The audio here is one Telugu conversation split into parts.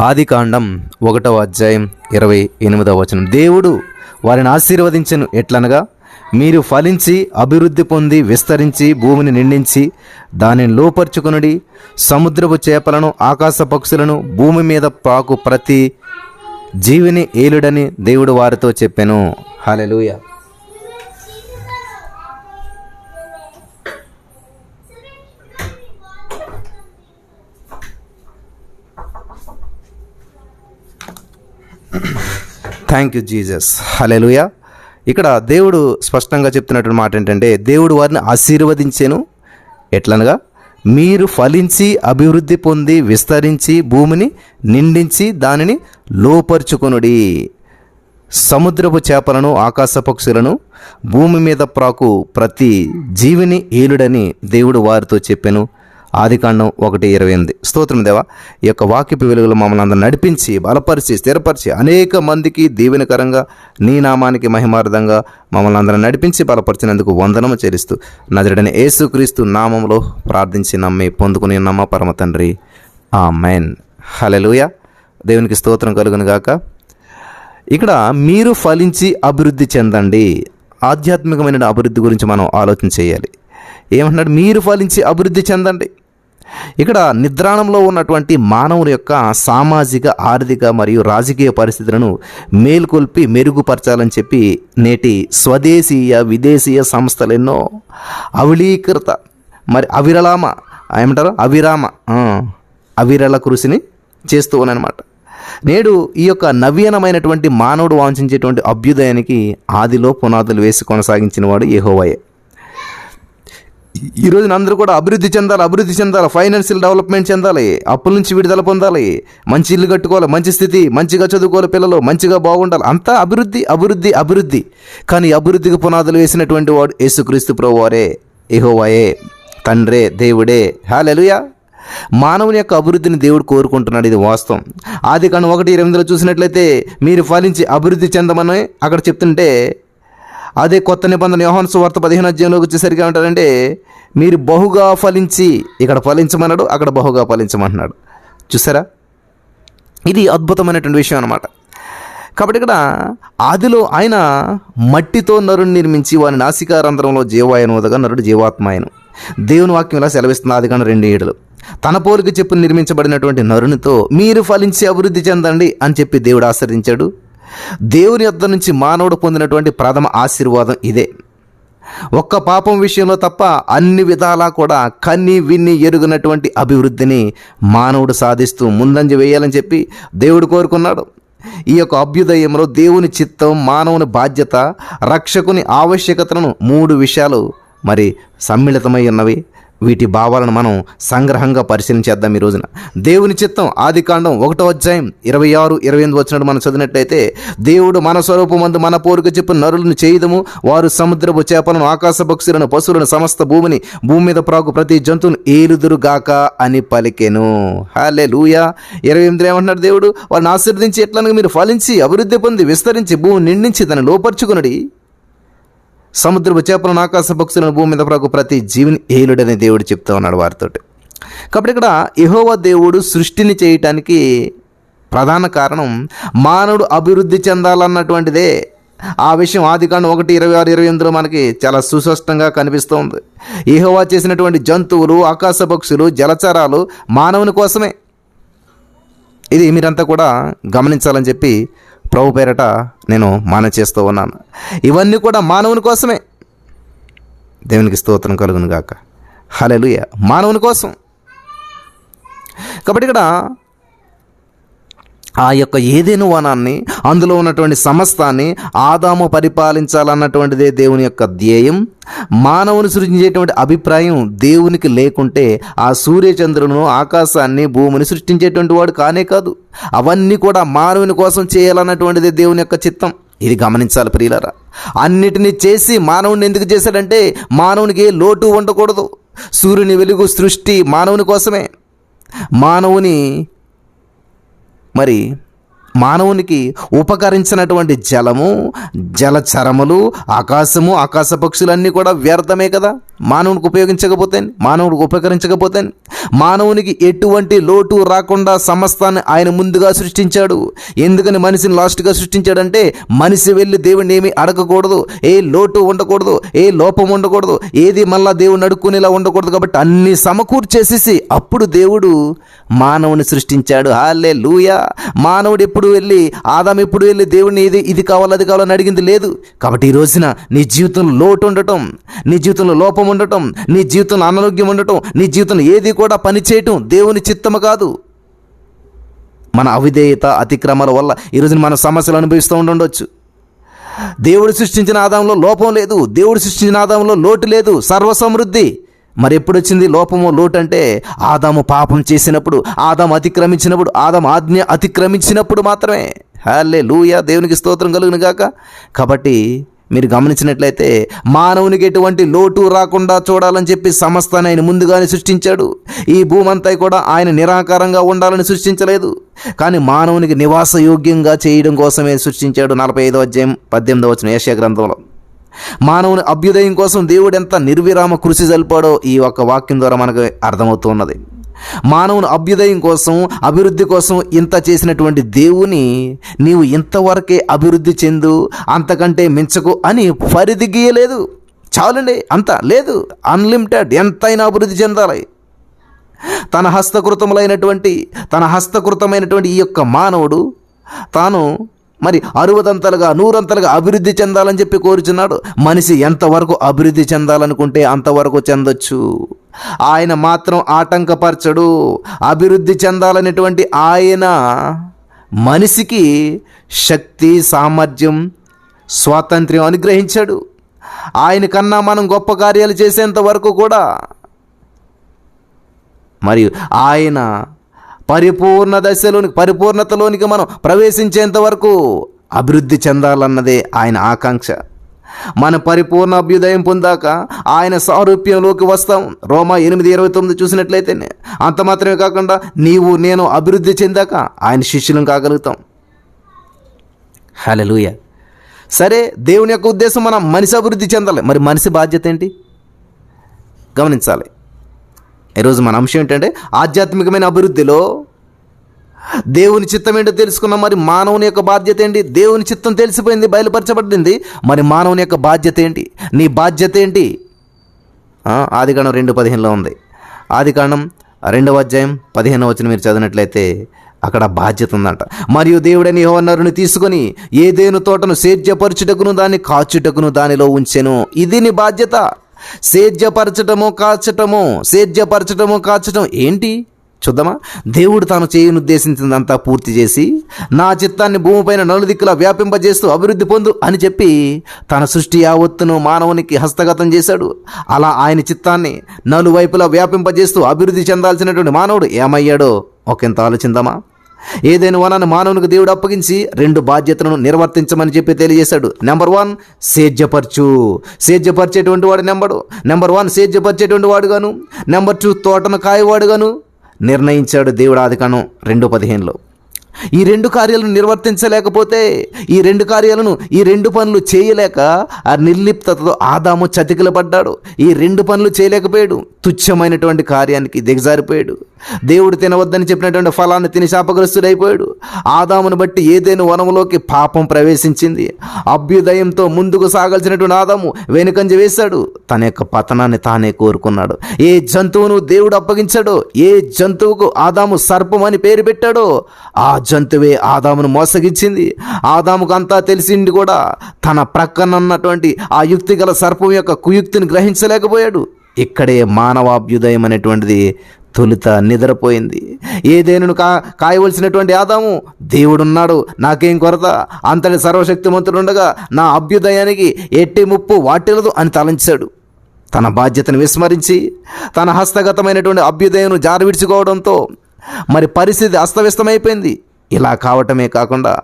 ఆదికాండం ఒకటవ అధ్యాయం ఇరవై ఎనిమిదవ వచనం. దేవుడు వారిని ఆశీర్వదించను. ఎట్లనగా మీరు ఫలించి అభివృద్ధి పొంది విస్తరించి భూమిని నిండించి దానిని లోపరుచుకునుడి. సముద్రపు చేపలను ఆకాశ పక్షులను భూమి మీద పాకు ప్రతి జీవిని ఏలుడని దేవుడు వారితో చెప్పాను. Hallelujah thank you Jesus hallelujah ఇక్కడ దేవుడు స్పష్టంగా చెప్తున్నటువంటి మాట ఏంటంటే దేవుడు వారిని ఆశీర్వదించాను. ఎట్లనగా మీరు ఫలించి అభివృద్ధి పొంది విస్తరించి భూమిని నిండించి దానిని లోపరుచుకొనుడి. సముద్రపు చేపలను ఆకాశ పక్షులను భూమి మీద ప్రాకు ప్రతి జీవిని ఏలుడని దేవుడు వారితో చెప్పాను. ఆదికాండం ఒకటి ఇరవై ఎనిమిది. స్తోత్రం దేవా ఈ యొక్క వాక్యపు వెలుగులు మమ్మల్ని అందరూ నడిపించి బలపరిచి స్థిరపరిచి అనేక మందికి దీవెనకరంగా నీ నామానికి మహిమార్థంగా మమ్మల్ని అందరూ నడిపించి బలపరిచినందుకు వందనము చెల్లిస్తూ నజరడని యేసుక్రీస్తు నామంలో ప్రార్థించి నమ్మి పొందుకుని నమ్మ పరమ తండ్రి? ఆ మెయిన్ హలెలుయ దేవునికి స్తోత్రం కలుగును గాక. ఇక్కడ మీరు ఫలించి అభివృద్ధి చెందండి. ఆధ్యాత్మికమైన అభివృద్ధి గురించి మనం ఆలోచన చేయాలి. ఏమంటున్నాడు? మీరు ఫలించి అభివృద్ధి చెందండి. ఇక్కడ నిద్రాణంలో ఉన్నటువంటి మానవుని యొక్క సామాజిక ఆర్థిక మరియు రాజకీయ పరిస్థితులను మేల్కొల్పి మెరుగుపరచాలని చెప్పి నేటి స్వదేశీయ విదేశీయ సంస్థలెన్నో అవలీకృత మరి అవిరళామ ఏమంటారు? అవిరామ అవిరళ కృషిని చేస్తూ ఉన్నాయన్నమాట. నేడు ఈ యొక్క నవీనమైనటువంటి మానవుడు వాంఛించేటువంటి అభ్యుదయానికి ఆదిలో పునాదులు వేసి కొనసాగించిన వాడు యెహోవాయే. ఈ రోజున అందరూ కూడా అభివృద్ధి చెందాలి అభివృద్ధి చెందాలి ఫైనాన్షియల్ డెవలప్మెంట్ చెందాలి. అప్పుల నుంచి విడుదల పొందాలి. మంచి ఇల్లు కట్టుకోవాలి మంచి స్థితి మంచిగా చదువుకోవాలి పిల్లలు మంచిగా బాగుండాలి. అంతా అభివృద్ధి అభివృద్ధి అభివృద్ధి. కానీ అభివృద్ధికి పునాదులు వేసినటువంటి వాడు యేసుక్రీస్తు ప్రభువారే ఎహోవాయే తండ్రే దేవుడే. హాలెలుయా మానవుని యొక్క అభివృద్ధిని దేవుడు కోరుకుంటున్నాడు ఇది వాస్తవం. ఆది కాను ఒకటి ఇరవై చూసినట్లయితే మీరు ఫలించి అభివృద్ధి చెందమని అక్కడ చెప్తుంటే అదే కొత్త నిబంధన యోహాను సువార్త పదిహేను అధ్యాయంలోకి వచ్చేసరికి ఏమంటారంటే మీరు బహుగా ఫలించి ఇక్కడ ఫలించమన్నాడు అక్కడ బహుగా ఫలించమంటున్నాడు చూసారా? ఇది అద్భుతమైనటువంటి విషయం అనమాట కాబట్టి ఇక్కడ ఆదిలో ఆయన మట్టితో నరుని నిర్మించి వారి నాసికారంధ్రంలో జీవాయను ఉదగా నరుడు జీవాత్మాయను. దేవుని వాక్యం ఇలా సెలవిస్తుంది ఆది కానీ రెండు ఏడులు. తన పోలిక చెప్పు నిర్మించబడినటువంటి నరునితో మీరు ఫలించి అభివృద్ధి చెందండి అని చెప్పి దేవుడు ఆశ్రదించాడు. దేవుని యొద్ద నుంచి మానవుడు పొందినటువంటి ప్రథమ ఆశీర్వాదం ఇదే. ఒక్క పాపం విషయంలో తప్ప అన్ని విధాలా కూడా కన్ని విన్ని ఎరుగినటువంటి అభివృద్ధిని మానవుడు సాధిస్తూ ముందంజ వేయాలని చెప్పి దేవుడు కోరుకున్నాడు. ఈ యొక్క అభ్యుదయంలో దేవుని చిత్తం మానవుని బాధ్యత రక్షకుని ఆవశ్యకతలను మూడు విషయాలు మరి సమ్మిళితమై ఉన్నవి. వీటి భావాలను మనం సంగ్రహంగా పరిశీలించేద్దాం ఈ రోజున. దేవుని చిత్తం ఆది కాండం ఒకటో అధ్యాయం ఇరవై ఆరు ఇరవై ఎనిమిది వచ్చినట్టు మనం చదివినట్లయితే దేవుడు మన స్వరూపమందు మన పోరుకు చెప్పు నరులను చేయదము. వారు సముద్రపు చేపలను ఆకాశ పక్షులను పశువులను సమస్త భూమిని భూమి మీద ప్రాకు ప్రతి జంతువును ఏలుదురుగాక అని పలికెను. హాలే లూయా ఇరవై ఎనిమిది ఏమంటున్నాడు దేవుడు? వారిని ఆశీర్వదించి ఎట్లనగా మీరు ఫలించి అభివృద్ధి పొంది విస్తరించి భూమి నిండించి దాన్ని లోపరుచుకునడి. సముద్రపు చేపలను ఆకాశ పక్షులను భూమి మీద ప్రభు ప్రతి జీవిని ఏలుడని దేవుడు చెప్తా ఉన్నాడు వారితోటి. కాబట్టి ఇక్కడ యెహోవా దేవుడు సృష్టిని చేయటానికి ప్రధాన కారణం మానవుడు అభివృద్ధి చెందాలన్నటువంటిదే. ఆ విషయం ఆదికాండం ఒకటి ఇరవై ఆరు ఇరవై ఎనిమిదిలో మనకి చాలా సుస్పష్టంగా కనిపిస్తోంది. ఈహోవా చేసినటువంటి జంతువులు ఆకాశ పక్షులు జలచరాలు మానవుని కోసమే. ఇది మీరంతా కూడా గమనించాలని చెప్పి ప్రభు పేరట నేను మాన చేస్తూ ఉన్నాను. ఇవన్నీ కూడా మానవుని కోసమే. దేవునికి స్తోత్రం కలుగును గాక. హలెలుయ మానవుని కోసం. కాబట్టి ఇక్కడ ఆ యొక్క ఏదేను వనాన్ని అందులో ఉన్నటువంటి సమస్తాన్ని ఆదాము పరిపాలించాలన్నటువంటిదే దేవుని యొక్క ధ్యేయం. మానవుని సృష్టించేటువంటి అభిప్రాయం దేవునికి లేకుంటే ఆ సూర్యచంద్రులను ఆకాశాన్ని భూమిని సృష్టించేటువంటి వాడు కానే కాదు. అవన్నీ కూడా మానవుని కోసం చేయాలన్నటువంటిదే దేవుని యొక్క చిత్తం. ఇది గమనించాలి ప్రియులరా. అన్నిటినీ చేసి మానవుని ఎందుకు చేశాడంటే మానవునికి ఏ లోటు ఉండకూడదు. సూర్యుని వెలుగు సృష్టి మానవుని కోసమే. మానవుని మరి మానవునికి ఉపకరించినటువంటి జలము జలచరములు ఆకాశము ఆకాశ పక్షులన్నీ కూడా వ్యర్థమే కదా? మానవునికి ఉపయోగించకపోతే మానవుడికి ఉపకరించకపోతే మానవునికి ఎటువంటి లోటు రాకుండా సమస్తాన్ని ఆయన ముందుగా సృష్టించాడు. ఎందుకని మనిషిని లాస్ట్గా సృష్టించాడంటే మనిషి వెళ్ళి దేవుడిని ఏమీ అడగకూడదు ఏ లోటు ఉండకూడదు ఏ లోపం ఉండకూడదు ఏది మళ్ళా దేవుడిని అడుక్కునేలా ఉండకూడదు కాబట్టి అన్ని సమకూర్చేసేసి అప్పుడు దేవుడు మానవుని సృష్టించాడు. హాలే లూయా మానవుడు ఎప్పుడు వెళ్ళి ఆదాం ఎప్పుడు వెళ్ళి దేవుడిని ఇది ఇది కావాలి అది కావాలని అడిగింది. లేదు. కాబట్టి ఈ రోజున నీ జీవితంలో లోటు ఉండటం నీ జీవితంలో లోపం ఉండటం నీ జీవితంలో అనారోగ్యం ఉండటం నీ జీవితంలో ఏది కూడా పని చేయటం దేవుని చిత్తము కాదు. మన అవిధేయత అతిక్రమాల వల్ల ఈరోజు మన సమస్యలు అనుభవిస్తూ ఉండొచ్చు దేవుడు సృష్టించిన ఆదాంలో లోపం లేదు. దేవుడు సృష్టించిన ఆదాంలో లోటు లేదు. సర్వసమృద్ధి. మరి ఎప్పుడొచ్చింది లోపము? లోటు అంటే ఆదాము పాపం చేసినప్పుడు ఆదాము అతిక్రమించినప్పుడు ఆదాము ఆజ్ఞ అతిక్రమించినప్పుడు మాత్రమే. హాలే లూయా దేవునికి స్తోత్రం కలుగును గాక. కాబట్టి మీరు గమనించినట్లయితే మానవునికి ఎటువంటి లోటు రాకుండా చూడాలని చెప్పి సమస్తాన్ని ఆయన ముందుగానే సృష్టించాడు. ఈ భూమంతా కూడా ఆయన నిరాకారంగా ఉండాలని సృష్టించలేదు. కానీ మానవునికి నివాస యోగ్యంగా చేయడం కోసమే సృష్టించాడు నలభై ఐదో అధ్యాయం పద్దెనిమిదో వచ్చిన ఏషియా గ్రంథంలో. మానవుని అభ్యుదయం కోసం దేవుడు ఎంత నిర్విరామ కృషి జల్పాడో ఈ ఒక్క వాక్యం ద్వారా మనకు అర్థమవుతున్నది. మానవుని అభ్యుదయం కోసం అభివృద్ధి కోసం ఇంత చేసినటువంటి దేవుని నీవు ఇంతవరకే అభివృద్ధి చెందు అంతకంటే మించకు అని పరిధి గీయలేదు. చాలండి అంత లేదు. అన్లిమిటెడ్ ఎంతైనా అభివృద్ధి చెందాలి. తన హస్తకృతములైనటువంటి తన హస్తకృతమైనటువంటి ఈ యొక్క మానవుడు తాను మరి అరువదంతలుగా నూరంతలుగా అభివృద్ధి చెందాలని చెప్పి కోరుచున్నాడు. మనిషి ఎంతవరకు అభివృద్ధి చెందాలనుకుంటే అంతవరకు చెందొచ్చు. ఆయన మాత్రం ఆటంకపరచడు. అభివృద్ధి చెందాలనేటువంటి ఆయన మనిషికి శక్తి సామర్థ్యం స్వాతంత్ర్యం అనుగ్రహించాడు. ఆయన కన్నా మనం గొప్ప కార్యాలు చేసేంత వరకు కూడా మరియు ఆయన పరిపూర్ణ దశలోనికి పరిపూర్ణతలోనికి మనం ప్రవేశించేంత వరకు అభివృద్ధి చెందాలన్నదే ఆయన ఆకాంక్ష. మన పరిపూర్ణ అభ్యుదయం పొందాక ఆయన సారూప్యంలోకి వస్తాం. రోమా ఎనిమిది ఇరవై తొమ్మిది చూసినట్లయితేనే అంత మాత్రమే కాకుండా నీవు నేను అభివృద్ధి చెందాక ఆయన శిష్యులం కాగలుగుతాం. హలలుయ సరే దేవుని యొక్క ఉద్దేశం మనం మనిషి అభివృద్ధి చెందాలి. మరి మనిషి బాధ్యత ఏంటి? గమనించాలి. ఈరోజు మన అంశం ఏంటంటే ఆధ్యాత్మికమైన అభివృద్ధిలో దేవుని చిత్తం ఏంటో తెలుసుకున్నాం మరి మానవుని యొక్క బాధ్యత ఏంటి? దేవుని చిత్తం తెలిసిపోయింది బయలుపరచబడింది. మరి మానవుని యొక్క బాధ్యత ఏంటి? నీ బాధ్యత ఏంటి? ఆదికాండం రెండు పదిహేనులో ఉంది. ఆదికాండం రెండవ అధ్యాయం పదిహేను వచ్చిన మీరు చదివినట్లయితే అక్కడ బాధ్యత ఉందంట. మరియు దేవుడని యోవన్నరుని తీసుకొని ఏదేను తోటను సేద్యపరచుటకును దాన్ని కాచుటకును దానిలో ఉంచెను. ఇది నీ బాధ్యత. సేద్యపరచటము కాచటము సేద్యపరచటము కాచటం ఏంటి? చూద్దామా? దేవుడు తాను చేయనుద్దేశించిందంతా పూర్తి చేసి నా చిత్తాన్ని భూమిపైన నలుదిక్కులా వ్యాపింపజేస్తూ అభివృద్ధి పొందు అని చెప్పి తన సృష్టి యావత్తును మానవునికి హస్తగతం చేశాడు. అలా ఆయన చిత్తాన్ని నలువైపులా వ్యాపింపజేస్తూ అభివృద్ధి చెందాల్సినటువంటి మానవుడు ఏమయ్యాడో ఒకంత ఆలోచిందామా? ఏదైనా వనాన్ని మానవునికి దేవుడు అప్పగించి రెండు బాధ్యతలను నిర్వర్తించమని చెప్పి తెలియజేశాడు. నెంబర్ వన్ సేద్యపరచు. సేద్యపరిచేటువంటి వాడు నెంబరు నెంబర్ వన్ సేద్యపరిచేటువంటి వాడుగాను నెంబర్ టూ తోటను కాయవాడుగాను నిర్ణయించాడు దేవుడు ఆదికాను రెండు పదిహేనులో. ఈ రెండు కార్యాలను నిర్వర్తించలేకపోతే ఈ రెండు కార్యాలను ఈ రెండు పనులు చేయలేక ఆ నిర్లిప్తతో ఆదాము చతికిలపడ్డాడు. ఈ రెండు పనులు చేయలేకపోయాడు. తుచ్చమైనటువంటి కార్యానికి దిగజారిపోయాడు. దేవుడు తినవద్దని చెప్పినటువంటి ఫలాన్ని తిని శాపగ్రస్తుడైపోయాడు. ఆదామును బట్టి ఏదైనా వనంలోకి పాపం ప్రవేశించింది. అభ్యుదయంతో ముందుకు సాగాల్సినటువంటి ఆదాము వెనుకంజ వేశాడు. తన యొక్క పతనాన్ని తానే కోరుకున్నాడు. ఏ జంతువును దేవుడు అప్పగించాడో ఏ జంతువుకు ఆదాము సర్పం అని పేరు పెట్టాడో ఆ జంతువే ఆదామును మోసగించింది. ఆదాముకు అంతా తెలిసింది కూడా తన ప్రక్కనన్నటువంటి ఆ యుక్తి గల సర్పం యొక్క కుయుక్తిని గ్రహించలేకపోయాడు. ఇక్కడే మానవాభ్యుదయం అనేటువంటిది తొలుత నిద్రపోయింది. ఏదేను కా కాయవలసినటువంటి ఆదాము? దేవుడున్నాడు నాకేం కొరత? అంతటి సర్వశక్తిమంతుడుండగా నా అభ్యుదయానికి ఎట్టి ముప్పు వాటిల్లదు అని తలంచాడు. తన బాధ్యతను విస్మరించి తన హస్తగతమైనటువంటి అభ్యుదయను జారవిడ్చుకోవడంతో మరి పరిస్థితి అస్తవ్యస్తమైపోయింది. ఇలా కావటమే కాకుండా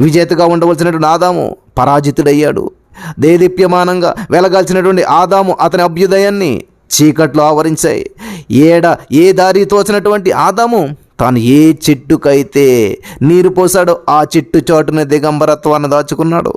విజేతగా ఉండవలసినటువంటి ఆదాము పరాజితుడయ్యాడు. దేదీప్యమానంగా వెలగాల్సినటువంటి ఆదాము అతని అభ్యుదయాన్ని చీకట్లు ఆవరించాయి. ఏడ ఏ దారి తోచినటువంటి ఆదాము? తాను ఏ చెట్టుకైతే నీరు పోసాడో ఆ చెట్టు చోటున దిగంబరత్వాన్ని దాచుకున్నాడు.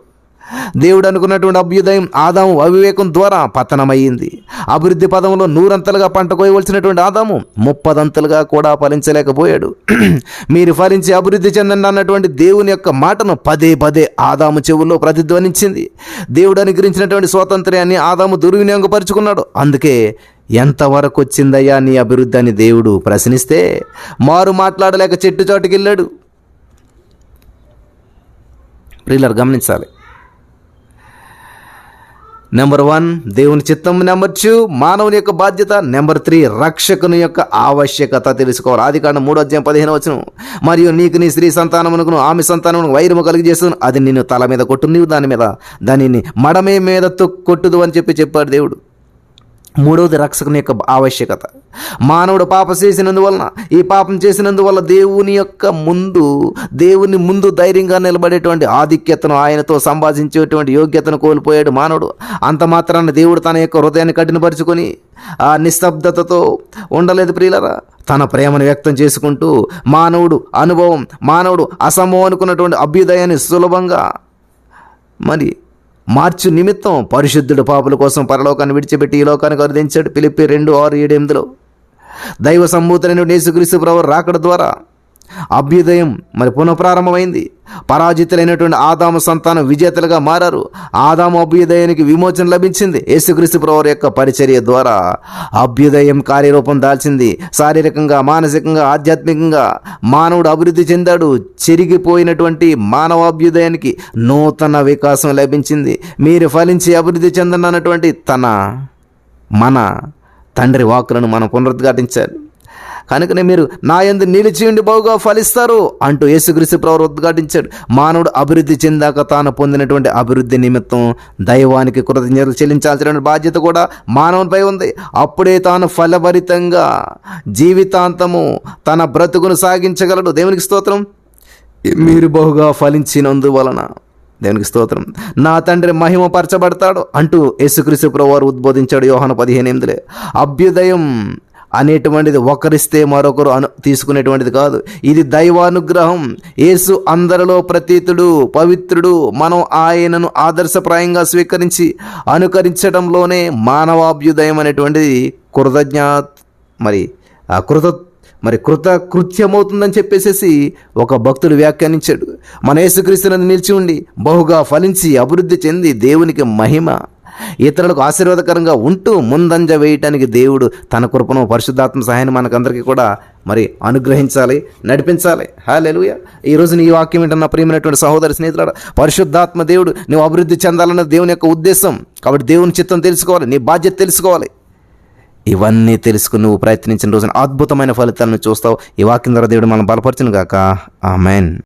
దేవుడు అనుకున్నటువంటి అభ్యుదయం ఆదాము అవివేకం ద్వారా పతనమయ్యింది. అభివృద్ధి పదంలో నూరంతలుగా పంట కోయవలసినటువంటి ఆదాము ముప్పదంతలుగా కూడా ఫలించలేకపోయాడు. మీరు ఫలించి అభివృద్ధి చెందండి అన్నటువంటి దేవుని యొక్క మాటను పదే పదే ఆదాము చెవుల్లో ప్రతిధ్వనించింది. దేవుడు అనుగ్రహించినటువంటి స్వాతంత్ర్యాన్ని ఆదాము దుర్వినియోగపరుచుకున్నాడు. అందుకే ఎంతవరకు వచ్చిందయ్యా నీ అభివృద్ధి అని దేవుడు ప్రశ్నిస్తే మారు మాట్లాడలేక చెట్టు చాటుకెళ్ళాడు. ప్రిల్లర్ గమనించాలి. నెంబర్ వన్ దేవుని చిత్తం నెంబర్ టూ మానవుని యొక్క బాధ్యత. నెంబర్ త్రీ రక్షకుని యొక్క ఆవశ్యకత తెలుసుకోవాలి. అది కాండ మూడో అధ్యాయం పదిహేను వచ్చును మరియు నీకు నీ స్త్రీ సంతానమునకును ఆమె సంతానమునకు వైరము కలిగి చేస్తుంది అది నిన్ను తల మీద కొట్టు నీవు దాని మీద దానిని మడమే మీద తొక్కు కొట్టుదు అని చెప్పి చెప్పాడు దేవుడు. మూడవది రక్షకుని యొక్క ఆవశ్యకత. మానవుడు పాపం చేసినందువలన ఈ పాపం చేసినందువల్ల దేవుని యొక్క ముందు దేవుని ముందు ధైర్యంగా నిలబడేటువంటి ఆధిక్యతను ఆయనతో సంభాషించేటువంటి యోగ్యతను కోల్పోయాడు మానవుడు. అంత మాత్రాన దేవుడు తన యొక్క హృదయాన్ని కఠినపరుచుకొని ఆ నిశ్శబ్దతతో ఉండలేదు ప్రియులరా. తన ప్రేమను వ్యక్తం చేసుకుంటూ మానవుడు అనుభవం మానవుడు అసమం అనుకున్నటువంటి అభ్యుదయాన్ని సులభంగా మరి మార్చు నిమిత్తం పరిశుద్ధుడు పాపుల కోసం పరలోకాన్ని విడిచిపెట్టి ఈ లోకానికి అరుదించాడు పిలిపి రెండు ఆరు ఏడెనిమిదిలో దైవ సంబూతులైన నేసుక్రీస్తు ప్రభు రాకడ ద్వారా అభ్యుదయం మరి పునఃప్రారంభమైంది. పరాజితులైనటువంటి ఆదాము సంతానం విజేతలుగా మారారు. ఆదాము అభ్యుదయానికి విమోచన లభించింది. యేసుక్రీస్తు ప్రవర్ యొక్క పరిచర్య ద్వారా అభ్యుదయం కార్యరూపం దాల్చింది. శారీరకంగా మానసికంగా ఆధ్యాత్మికంగా మానవుడు అభివృద్ధి చెందాడు. చెరిగిపోయినటువంటి మానవాభ్యుదయానికి నూతన వికాసం లభించింది. మీరు ఫలించి అభివృద్ధి చెందనటువంటి తన మన తండ్రి వాకులను మనం పునరుద్ఘాటించాలి. కనుకనే మీరు నా ఎందు నిలిచి ఉండి బహుగా ఫలిస్తారు అంటూ యేసుక్రీస్తు ప్రవర్ ఉద్ఘాటించాడు. మానవుడు అభివృద్ధి చెందాక తాను పొందినటువంటి అభివృద్ధి నిమిత్తం దైవానికి కృతజ్ఞతలు చెల్లించాల్సిన బాధ్యత కూడా మానవునిపై ఉంది. అప్పుడే తాను ఫలభరితంగా జీవితాంతము తన బ్రతుకును సాగించగలడు. దేవునికి స్తోత్రం. మీరు బహుగా ఫలించినందువలన దేవునికి స్తోత్రం. నా తండ్రి మహిమపరచబడతాడు అంటూ యేసుక్రీస్తు ప్రభువారు ఉద్బోధించాడు యోహాను పదిహేను ఎనిమిదిలే. అభ్యుదయం అనేటువంటిది ఒకరిస్తే మరొకరు అను తీసుకునేటువంటిది కాదు. ఇది దైవానుగ్రహం. యేసు అందరిలో ప్రతీతుడు పవిత్రుడు మనం ఆయనను ఆదర్శప్రాయంగా స్వీకరించి అనుకరించడంలోనే మానవాభ్యుదయం అనేటువంటిది కృతజ్ఞ మరి ఆ కృత మరి కృత కృత్యమవుతుందని చెప్పేసేసి ఒక భక్తుడు వ్యాఖ్యానించాడు. మన యేసుక్రీస్తునందు నిలిచి ఉండి బహుగా ఫలించి అభివృద్ధి చెంది దేవునికి మహిమ. ఇతరులకు ఆశీర్వాదకరంగా ఉంటూ ముందంజ వేయటానికి దేవుడు తన కృపను పరిశుద్ధాత్మ సహాయాన్ని మనకందరికీ కూడా మరి అనుగ్రహించాలి నడిపించాలి. హాలెలుయ ఈ రోజు నీ వాక్యం ఏంటన్న ప్రియమైనటువంటి సహోదరి స్నేహితుడు పరిశుద్ధాత్మ దేవుడు నువ్వు అభివృద్ధి చెందాలన్న దేవుని యొక్క ఉద్దేశం. కాబట్టి దేవుని చిత్తం తెలుసుకోవాలి నీ బాధ్యత తెలుసుకోవాలి. ఇవన్నీ తెలుసుకుని నువ్వు ప్రయత్నించిన రోజున అద్భుతమైన ఫలితాలను చూస్తావు. ఈ వాక్యం ద్వారా దేవుడు మనం బలపరచును గాక ఆమెన్.